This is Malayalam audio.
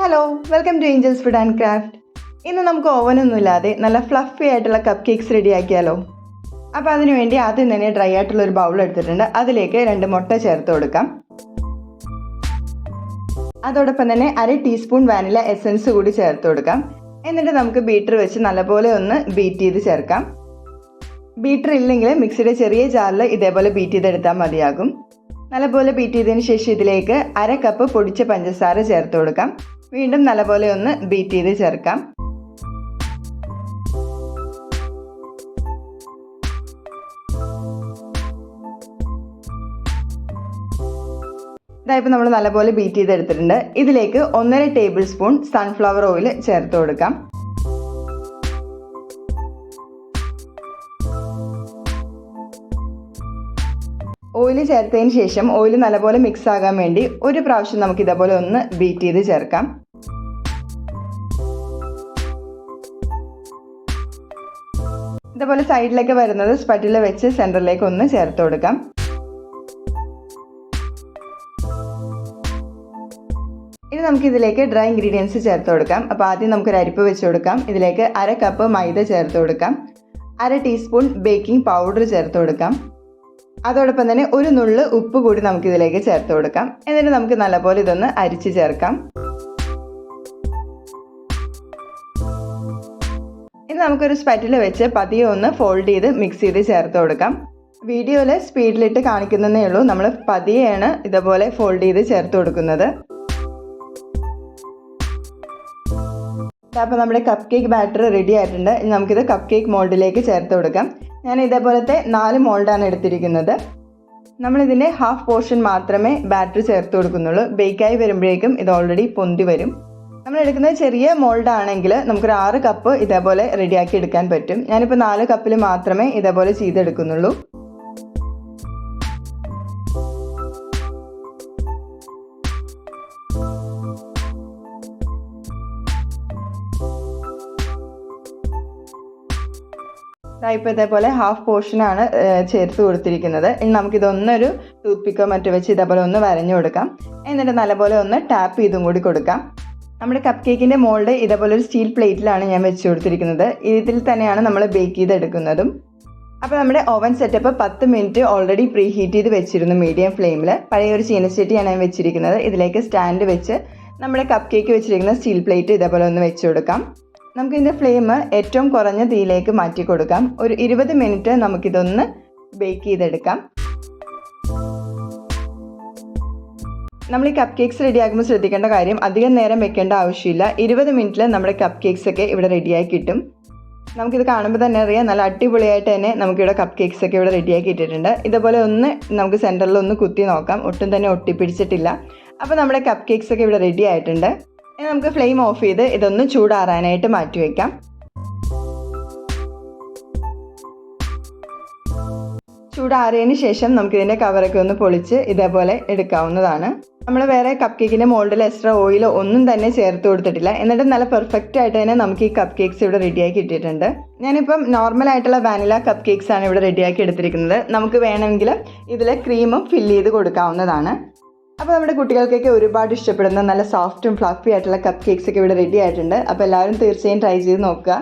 Hello welcome to Angels food and craft ഇന്ന് നമുക്ക് ഓവനൊന്നും ഇല്ലാതെ നല്ല ഫ്ലഫി ആയിട്ടുള്ള കപ്പ് കേക്ക്സ് റെഡിയാക്കിയാലോ അപ്പോൾ അതിനുവേണ്ടി ആദ്യം തന്നെ ഡ്രൈ ആയിട്ടുള്ള ഒരു ബൗൾ എടുത്തിട്ടുണ്ട്. അതിലേക്ക് രണ്ട് മുട്ട ചേർത്ത് കൊടുക്കാം. അതോടൊപ്പം തന്നെ അര ടീസ്പൂൺ വാനില എസൻസ് കൂടി ചേർത്ത് കൊടുക്കാം. എന്നിട്ട് നമുക്ക് ബീറ്റർ വെച്ച് നല്ലപോലെ ഒന്ന് ബീറ്റ് ചെയ്ത് ചേർക്കാം. ബീറ്റർ ഇല്ലെങ്കിൽ മിക്സിയുടെ ചെറിയ ജാറിൽ ഇതേപോലെ ബീറ്റ് ചെയ്തെടുത്താൽ മതിയാകും. നല്ലപോലെ ബീറ്റ് ചെയ്തതിന് ശേഷം ഇതിലേക്ക് അര കപ്പ് പൊടിച്ച പഞ്ചസാര ചേർത്ത് കൊടുക്കാം. വീണ്ടും നല്ലപോലെ ഒന്ന് ബീറ്റ് ചെയ്ത് ചേർക്കാം. ഇതായപ്പോൾ നമ്മൾ നല്ലപോലെ ബീറ്റ് ചെയ്തെടുത്തിട്ടുണ്ട്. ഇതിലേക്ക് ഒന്നര ടേബിൾ സ്പൂൺ സൺഫ്ലവർ ഓയിൽ ചേർത്ത് കൊടുക്കാം. ഓയിൽ ചേർത്തതിന് ശേഷം ഓയിൽ നല്ലപോലെ മിക്സ് ആകാൻ വേണ്ടി ഒരു പ്രാവശ്യം നമുക്ക് ഇതേപോലെ ഒന്ന് ബീറ്റ് ചെയ്ത് ചേർക്കാം. ഇതേപോലെ സൈഡിലേക്ക് വരുന്നത് സ്പട്ടിൽ വെച്ച് സെന്ററിലേക്ക് ഒന്ന് ചേർത്ത് കൊടുക്കാം. ഇനി നമുക്ക് ഇതിലേക്ക് ഡ്രൈ ഇൻഗ്രീഡിയൻസ് ചേർത്ത് കൊടുക്കാം. അപ്പോൾ ആദ്യം നമുക്കൊരു അരിപ്പ് വെച്ച് കൊടുക്കാം. ഇതിലേക്ക് അര കപ്പ് മൈദ ചേർത്ത് കൊടുക്കാം. അര ടീസ്പൂൺ ബേക്കിംഗ് പൗഡർ ചേർത്ത് കൊടുക്കാം. അതോടൊപ്പം തന്നെ ഒരു നുള്ള് ഉപ്പ് കൂടി നമുക്ക് ഇതിലേക്ക് ചേർത്ത് കൊടുക്കാം. എന്നിട്ട് നമുക്ക് നല്ലപോലെ ഇതൊന്ന് അരിച്ച് ചേർക്കാം. ഇനി നമുക്കൊരു സ്പെറ്റിൽ വെച്ച് പതിയെ ഒന്ന് ഫോൾഡ് ചെയ്ത് മിക്സ് ചെയ്ത് ചേർത്ത് കൊടുക്കാം. വീഡിയോയിൽ സ്പീഡിലിട്ട് കാണിക്കുന്നതേ ഉള്ളൂ. നമ്മൾ പതിയെയാണ് ഇതുപോലെ ഫോൾഡ് ചെയ്ത് ചേർത്ത് കൊടുക്കുന്നത്. അപ്പോൾ നമ്മുടെ കപ്പ് കേക്ക് ബാറ്റർ റെഡി ആയിട്ടുണ്ട്. ഇനി നമുക്കിത് കപ്പ് കേക്ക് മോൾഡിലേക്ക് ചേർത്ത് കൊടുക്കാം. ഞാൻ ഇതേപോലത്തെ നാല് മോൾഡാണ് എടുത്തിരിക്കുന്നത്. നമ്മളിതിന്റെ ഹാഫ് പോർഷൻ മാത്രമേ ബാറ്ററി ചേർത്ത് കൊടുക്കുന്നുള്ളൂ. ബേക്കായി വരുമ്പോഴേക്കും ഇത് ഓൾറെഡി പൊന്തി വരും. നമ്മൾ എടുക്കുന്നത് ചെറിയ മോൾഡ് ആണെങ്കിൽ നമുക്കൊരു ആറ് കപ്പ് ഇതേപോലെ റെഡിയാക്കി എടുക്കാൻ പറ്റും. ഞാനിപ്പോൾ നാല് കപ്പിൽ മാത്രമേ ഇതേപോലെ ചെയ്തെടുക്കുന്നുള്ളൂ. ഇപ്പോൾ ഇതേപോലെ ഹാഫ് പോർഷനാണ് ചേർത്ത് കൊടുത്തിരിക്കുന്നത്. ഇനി നമുക്കിതൊന്നൊരു ടൂത്ത് പിക്കോ മറ്റോ വെച്ച് ഇതേപോലെ ഒന്ന് വരഞ്ഞു കൊടുക്കാം. എന്നിട്ട് നല്ലപോലെ ഒന്ന് ടാപ്പ് ചെയ്തും കൂടി കൊടുക്കാം. നമ്മുടെ കപ്പ് കേക്കിന്റെ മോൾഡ് ഇതേപോലെ ഒരു സ്റ്റീൽ പ്ലേറ്റിലാണ് ഞാൻ വെച്ച് കൊടുത്തിരിക്കുന്നത്. ഇതിൽ തന്നെയാണ് നമ്മൾ ബേക്ക് ചെയ്തെടുക്കുന്നതും. അപ്പോൾ നമ്മുടെ ഓവൻ സെറ്റപ്പ് പത്ത് മിനിറ്റ് ഓൾറെഡി പ്രീ ഹീറ്റ് ചെയ്ത് വെച്ചിരുന്നു മീഡിയം ഫ്ലെയിമിൽ പഴയ ഒരു ചീനച്ചട്ടിയാണ് ഞാൻ വെച്ചിരിക്കുന്നത്. ഇതിലേക്ക് സ്റ്റാൻഡ് വെച്ച് നമ്മുടെ കപ്പ് കേക്ക് വെച്ചിരിക്കുന്ന സ്റ്റീൽ പ്ലേറ്റ് ഇതേപോലെ ഒന്ന് വെച്ച് കൊടുക്കാം. നമുക്കിതിന്റെ ഫ്ലെയിം ഏറ്റവും കുറഞ്ഞ തീയിലേക്ക് മാറ്റി കൊടുക്കാം. ഒരു ഇരുപത് മിനിറ്റ് നമുക്കിതൊന്ന് ബേക്ക് ചെയ്തെടുക്കാം. നമ്മൾ ഈ കപ്പ് കേക്ക്സ് റെഡിയാക്കുമ്പോൾ ശ്രദ്ധിക്കേണ്ട കാര്യം അധികം നേരം വെക്കേണ്ട ആവശ്യമില്ല. ഇരുപത് മിനിറ്റിൽ നമ്മുടെ കപ്പ് കേക്ക്സ് ഒക്കെ ഇവിടെ റെഡിയായി കിട്ടും. നമുക്കിത് കാണുമ്പോൾ തന്നെ അറിയാം നല്ല അടിപൊളിയായിട്ട് തന്നെ നമുക്കിവിടെ കപ്പ് കേക്ക്സ് ഒക്കെ ഇവിടെ റെഡിയാക്കി ഇട്ടിട്ടുണ്ട്. ഇതുപോലെ ഒന്ന് നമുക്ക് സെന്ററിൽ ഒന്ന് കുത്തി നോക്കാം. ഒട്ടും തന്നെ ഒട്ടിപ്പിടിച്ചിട്ടില്ല. അപ്പോൾ നമ്മുടെ കപ്പ് കേക്ക്സ് ഒക്കെ ഇവിടെ റെഡി ആയിട്ടുണ്ട്. ഇനി നമുക്ക് ഫ്ലെയിം ഓഫ് ചെയ്ത് ഇതൊന്ന് ചൂടാറാനായിട്ട് മാറ്റി വയ്ക്കാം ചൂടാറിയതിന് ശേഷം നമുക്ക് ഇതിന്റെ കവറൊക്കെ ഒന്ന് പൊളിച്ച് ഇതേപോലെ എടുക്കാവുന്നതാണ്. നമ്മൾ വേറെ കപ്പ് കേക്കിന്റെ മോൾഡിൽ എക്സ്ട്രാ ഓയിലോ ഒന്നും തന്നെ ചേർത്ത് കൊടുത്തിട്ടില്ല. എന്നിട്ട് നല്ല പെർഫെക്റ്റ് ആയിട്ട് തന്നെ നമുക്ക് ഈ കപ്പ് കേക്ക്സ് ഇവിടെ റെഡിയാക്കി ഇട്ടിട്ടുണ്ട് ഞാനിപ്പം നോർമൽ ആയിട്ടുള്ള വാനില കപ്പ് കേക്ക്സ് ആണ് ഇവിടെ റെഡിയാക്കി എടുത്തിരിക്കുന്നത്. നമുക്ക് വേണമെങ്കിൽ ഇതിൽ ക്രീമും ഫില്ല് ചെയ്ത് കൊടുക്കാവുന്നതാണ്. അപ്പോൾ നമ്മുടെ കുട്ടികൾക്കൊക്കെ ഒരുപാട് ഇഷ്ടപ്പെടുന്ന നല്ല സോഫ്റ്റും ഫ്ലഫി ആയിട്ടുള്ള കപ്പ് കേക്ക്സ് ഒക്കെ ഇവിടെ റെഡി ആയിട്ടുണ്ട്. അപ്പോൾ എല്ലാവരും തീർച്ചയായും ട്രൈ ചെയ്ത് നോക്കുക.